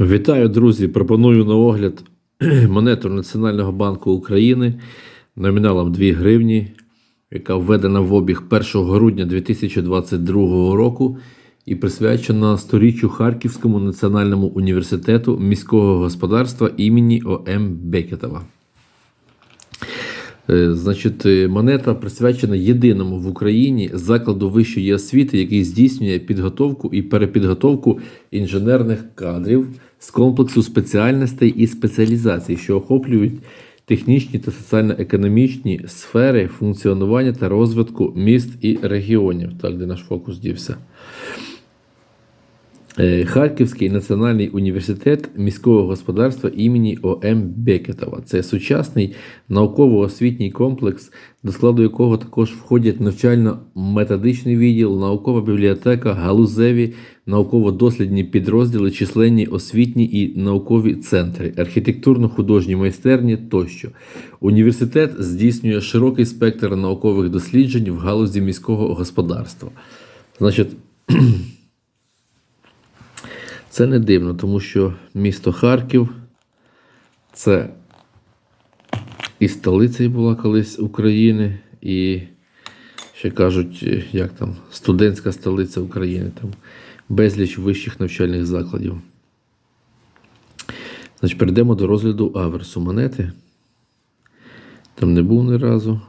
Вітаю, друзі! Пропоную на огляд монету Національного банку України номіналом 2 гривні, яка введена в обіг 1 грудня 2022 року і присвячена сторіччю Харківському національному університету міського господарства імені О.М. Бекетова. Е, Значить, е, монета присвячена єдиному в Україні закладу вищої освіти, який здійснює підготовку і перепідготовку інженерних кадрів з комплексу спеціальностей і спеціалізацій, що охоплюють технічні та соціально-економічні сфери функціонування та розвитку міст і регіонів. Так, де наш фокус дівся. Е, Харківський національний університет міського господарства імені О.М. Бекетова. Це сучасний науково-освітній комплекс, до складу якого також входять навчально-методичний відділ, наукова бібліотека, галузеві, науково-дослідні підрозділи, численні освітні і наукові центри, архітектурно-художні майстерні тощо. Університет здійснює широкий спектр наукових досліджень в галузі міського господарства. Значить, це не дивно, тому що місто Харків це і столиця була колись України, і ще кажуть, як там, студентська столиця України, там безліч вищих навчальних закладів. Значить, перейдемо до розгляду аверсу монети. Там не був ні разу.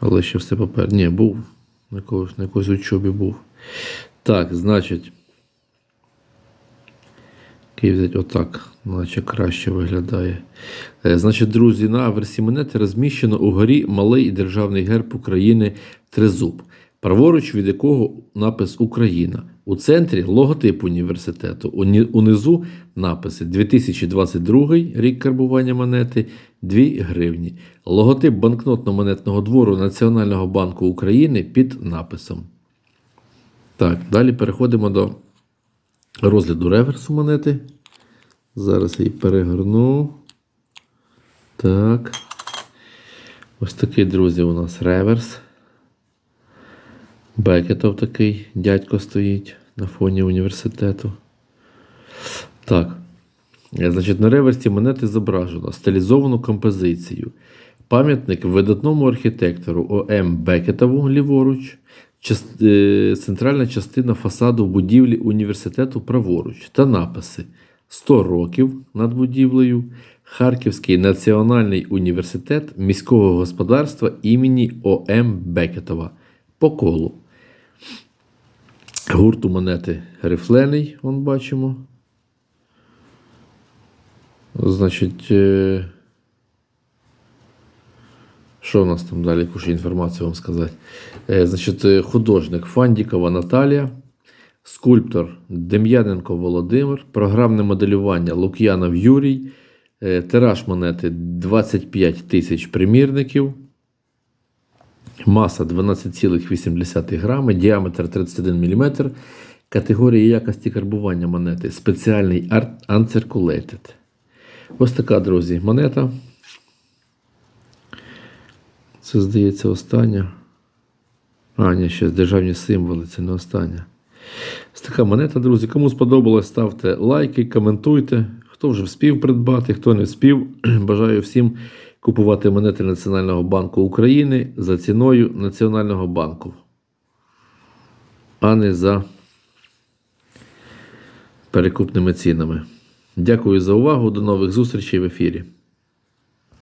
Але ще все попереду. Ні, був. На якогось, на якоїсь учобі був. Так, значить. Взяти отак, наче краще виглядає. Е, Значить, друзі, на версії монети розміщено угорі малий державний герб України Тризуб, праворуч від якого напис Україна. У центрі логотип університету. Унизу написи 2022 рік карбування монети 2 гривні. Логотип банкнотно-монетного двору Національного банку України під написом. Так, далі переходимо до розгляду реверсу монети. Зараз я її перегорну. Так. Ось такий, друзі, у нас реверс. Бекетов такий дядько стоїть на фоні університету. Так. Е, Значить, на реверсі монети зображено стилізовану композицію. Пам'ятник видатному архітектору О.М. Бекетову ліворуч, центральна частина фасаду будівлі університету праворуч та написи 100 років над будівлею, Харківський національний університет міського господарства імені О.М. Бекетова по колу. Гурт у монети рифлений, вон бачимо. Значить, е, що у нас там далі, яку ще інформацію вам сказати? Е, Значить, е, художник Фандікова Наталія, скульптор Дем'яненко Володимир, програмне моделювання Лук'янов Юрій, е, тираж монети 25 тисяч примірників. Маса 12,8 грами, діаметр 31 мм, категорія якості карбування монети спеціальний Art Uncirculated. Ось така, друзі, монета. Це, здається, остання. А, ні, ще державні символи, це не остання. Ось така монета, друзі. Кому сподобалось, ставте лайки, коментуйте. Хто вже вспів придбати, хто не вспів. Бажаю всім купувати монети Національного банку України за ціною Національного банку, а не за перекупними цінами. Дякую за увагу. До нових зустрічей в ефірі.